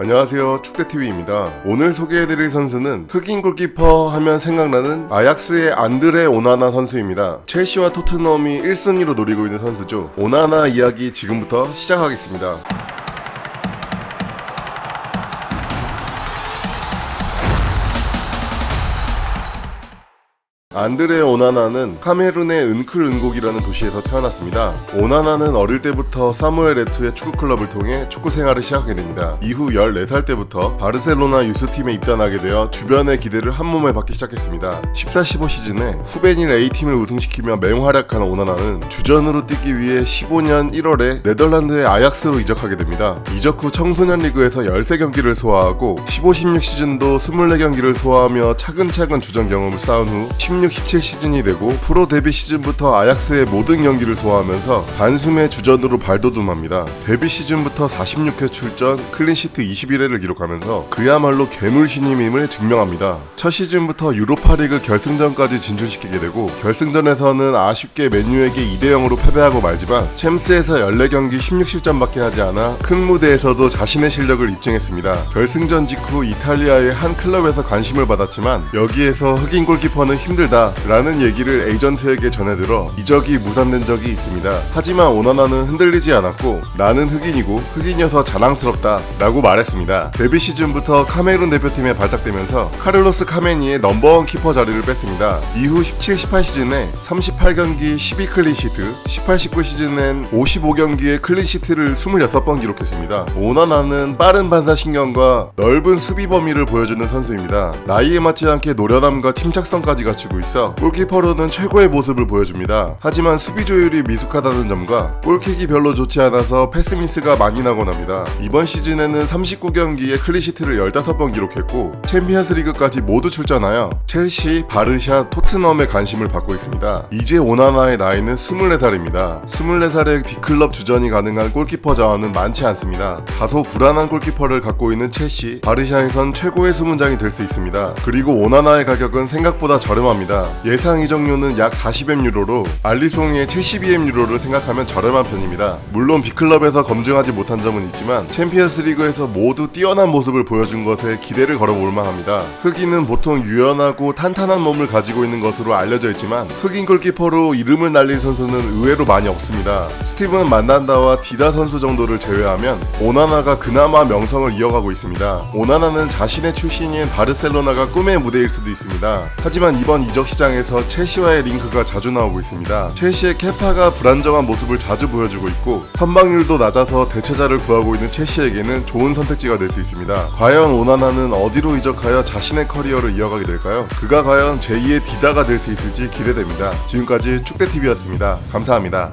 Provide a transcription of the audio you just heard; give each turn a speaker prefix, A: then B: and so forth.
A: 안녕하세요. 축대TV입니다. 오늘 소개해드릴 선수는 흑인 골키퍼 하면 생각나는 아약스의 안드레 오나나 선수입니다. 첼시와 토트넘이 1순위로 노리고 있는 선수죠. 오나나 이야기 지금부터 시작하겠습니다 안드레 오나나는 카메룬의 은클 은곡이라는 도시에서 태어났습니다. 오나나는 어릴 때부터 사무엘 에투의 축구 클럽을 통해 축구 생활을 시작하게 됩니다. 이후 14살 때부터 바르셀로나 유스팀에 입단하게 되어 주변의 기대를 한 몸에 받기 시작했습니다. 14-15 시즌에 후베닐 A팀을 우승시키며 맹활약한 오나나는 주전으로 뛰기 위해 15년 1월에 네덜란드의 아약스로 이적하게 됩니다. 이적 후 청소년 리그에서 13경기를 소화하고 15-16 시즌도 24경기를 소화하며 차근차근 주전 경험을 쌓은 후16-17 시즌이 되고 프로 데뷔 시즌부터 아약스의 모든 경기를 소화하면서 단숨에 주전으로 발돋움합니다. 데뷔 시즌부터 46회 출전, 클린시트 21회를 기록하면서 그야말로 괴물 신임임을 증명합니다. 첫 시즌부터 유로파리그 결승전까지 진출시키게 되고 결승전에서는 아쉽게 맨유에게 2대 0으로 패배하고 말지만 챔스에서 14경기 16실점밖에 하지 않아 큰 무대에서도 자신의 실력을 입증했습니다. 결승전 직후 이탈리아의 한 클럽에서 관심을 받았지만 여기에서 흑인 골키퍼는 힘들 다 라는 얘기를 에이전트에게 전해들어 이적이 무산된 적이 있습니다. 하지만 오나나는 흔들리지 않았고 나는 흑인이고 흑인이어서 자랑스럽다 라고 말했습니다. 데뷔 시즌부터 카메룬 대표팀에 발탁되면서 카를로스 카메니의 넘버원 키퍼 자리를 뺐습니다. 이후 17-18 시즌에 38경기 12클린시트, 18-19 시즌엔 55경기의 클린시트를 26번 기록했습니다. 오나나는 빠른 반사신경과 넓은 수비 범위를 보여주는 선수입니다. 나이에 맞지 않게 노련함과 침착성까지 갖추고 있어 골키퍼로는 최고의 모습을 보여줍니다. 하지만 수비 조율이 미숙하다는 점과 골킥이 별로 좋지 않아서 패스 미스가 많이 나곤 합니다. 이번 시즌에는 39경기에 클리시트를 15번 기록했고 챔피언스 리그까지 모두 출전하여 첼시, 바르샤, 토트넘의 관심을 받고 있습니다. 이제 오나나의 나이는 24살입니다. 24살에 B클럽 주전이 가능한 골키퍼 자원은 많지 않습니다. 다소 불안한 골키퍼를 갖고 있는 첼시, 바르샤에선 최고의 수문장이 될 수 있습니다. 그리고 오나나의 가격은 생각보다 저렴합니다. 예상 이적료는 약 40M 유로로 알리송의 70M 유로를 생각하면 저렴한 편입니다. 물론 B클럽에서 검증하지 못한 점은 있지만 챔피언스 리그에서 모두 뛰어난 모습을 보여준 것에 기대를 걸어볼 만합니다. 흑인은 보통 유연하고 탄탄한 몸을 가지고 있는 것으로 알려져 있지만 흑인 골키퍼로 이름을 날린 선수는 의외로 많이 없습니다. 스티븐 만난다와 디다 선수 정도를 제외하면 오나나가 그나마 명성을 이어가고 있습니다. 오나나는 자신의 출신인 바르셀로나가 꿈의 무대일 수도 있습니다. 하지만 이번 이적 시장에서 첼시와의 링크가 자주 나오고 있습니다. 첼시의 케파가 불안정한 모습을 자주 보여주고 있고 선방률도 낮아서 대체자를 구하고 있는 첼시에게는 좋은 선택지가 될 수 있습니다. 과연 오나나는 어디로 이적하여 자신의 커리어를 이어가게 될까요? 그가 과연 제2의 디다가 될 수 있을지 기대됩니다. 지금까지 축대TV였습니다. 감사합니다.